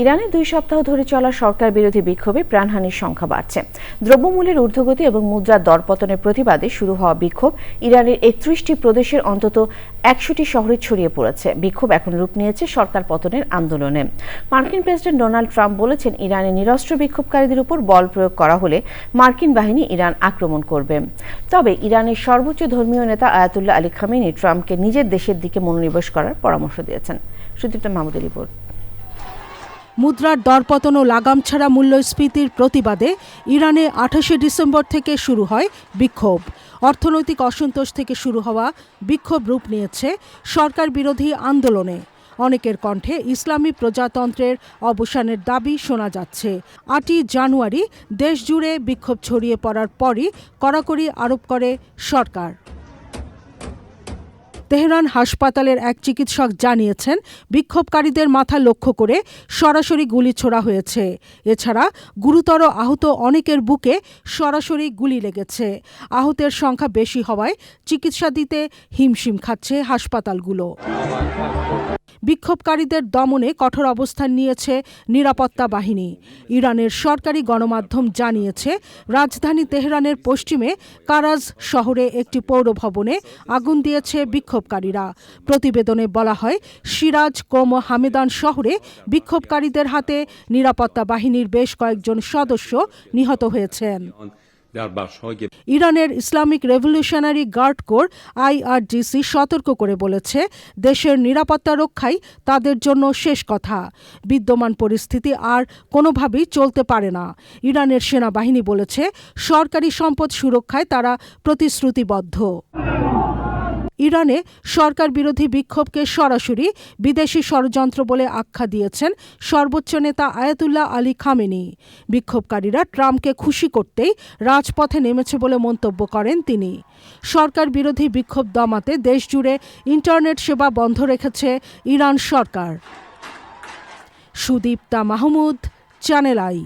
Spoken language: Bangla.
ইরানে দুই সপ্তাহ ধরে চলা সরকার বিরোধী বিক্ষোভে প্রাণহানির সংখ্যা বাড়ছে। দ্রব্যমূল্যের ঊর্ধ্বগতি এবং মুদ্রার দরপতনের প্রতিবাদে শুরু হওয়া বিক্ষোভ ইরানের একত্রিশটি প্রদেশের অন্তত একশোটি শহরে ছড়িয়ে পড়েছে। বিক্ষোভ এখন রূপ নিয়েছে সরকার পতনের আন্দোলনে। মার্কিন প্রেসিডেন্ট ডোনাল্ড ট্রাম্প বলেছেন, ইরানে নিরস্ত্র বিক্ষোভকারীদের উপর বল প্রয়োগ করা হলে মার্কিন বাহিনী ইরান আক্রমণ করবে। তবে ইরানের সর্বোচ্চ ধর্মীয় নেতা আয়াতুল্লাহ আলী খামেনি ট্রাম্পকে নিজের দেশের দিকে মনোনিবেশ করার পরামর্শ দিয়েছেন। সুদীপ্তা মাহমুদের রিপোর্ট। মুদ্রার দরপতন ও লাগাম ছাড়া মূল্যস্ফীতির প্রতিবাদে ইরানে আঠাশে ডিসেম্বর থেকে শুরু হয় বিক্ষোভ। অর্থনৈতিক অসন্তোষ থেকে শুরু হওয়া বিক্ষোভ রূপ নিয়েছে সরকার বিরোধী আন্দোলনে। অনেকের কণ্ঠে ইসলামী প্রজাতন্ত্রের অবসানের দাবি শোনা যাচ্ছে। আটই জানুয়ারি দেশজুড়ে বিক্ষোভ ছড়িয়ে পড়ার পরই কড়াকড়ি আরোপ করে সরকার। তেহরান হাসপাতালের এক চিকিৎসক জানিয়েছেন, বিক্ষোভকারীদের মাথা লক্ষ্য করে সরাসরি গুলি ছোড়া হয়েছে। এছাড়া গুরুতর আহত অনেকের বুকে সরাসরি গুলি লেগেছে। আহতের সংখ্যা বেশি হওয়ায় চিকিৎসা দিতে হিমশিম খাচ্ছে হাসপাতালগুলো। বিক্ষোভকারীদের দমনে কঠোর অবস্থান নিয়েছে নিরাপত্তা বাহিনী। ইরানের সরকারি গণমাধ্যম জানিয়েছে, রাজধানী তেহরানের পশ্চিমে কারাজ শহরে একটি পৌরভবনে আগুন দিয়েছে বিক্ষোভকারীরা। প্রতিবেদনে বলা হয়, সিরাজ কোম হামেদান শহরে বিক্ষোভকারীদের হাতে নিরাপত্তা বাহিনীর বেশ কয়েকজন সদস্য নিহত হয়েছেন। ইরানের Islamic revolutionary guard corps IRGC সতর্ক করে বলেছে, দেশের নিরাপত্তা রক্ষাই তাদের জন্য শেষ কথা। বিদ্যমান পরিস্থিতি আর কোনোভাবেই চলতে পারে না। ইরানের সেনাবাহিনী বলেছে, সরকারি সম্পদ সুরক্ষায় তারা প্রতিশ্রুতিবদ্ধ। ইরানে সরকার বিরোধী বিক্ষোভকে সরাসরি বিদেশি ষড়যন্ত্র বলে আখ্যা দিয়েছেন সর্বোচ্চ নেতা আয়াতুল্লাহ আলী খামেনি। বিক্ষোভকারীরা ট্রাম্পকে খুশি করতেই রাজপথে নেমেছে বলে মন্তব্য করেন তিনি। সরকার বিরোধী বিক্ষোভ দমাতে দেশজুড়ে ইন্টারনেট সেবা বন্ধ রেখেছে Iran Sarkar. Sudipta Mahmud, channel I.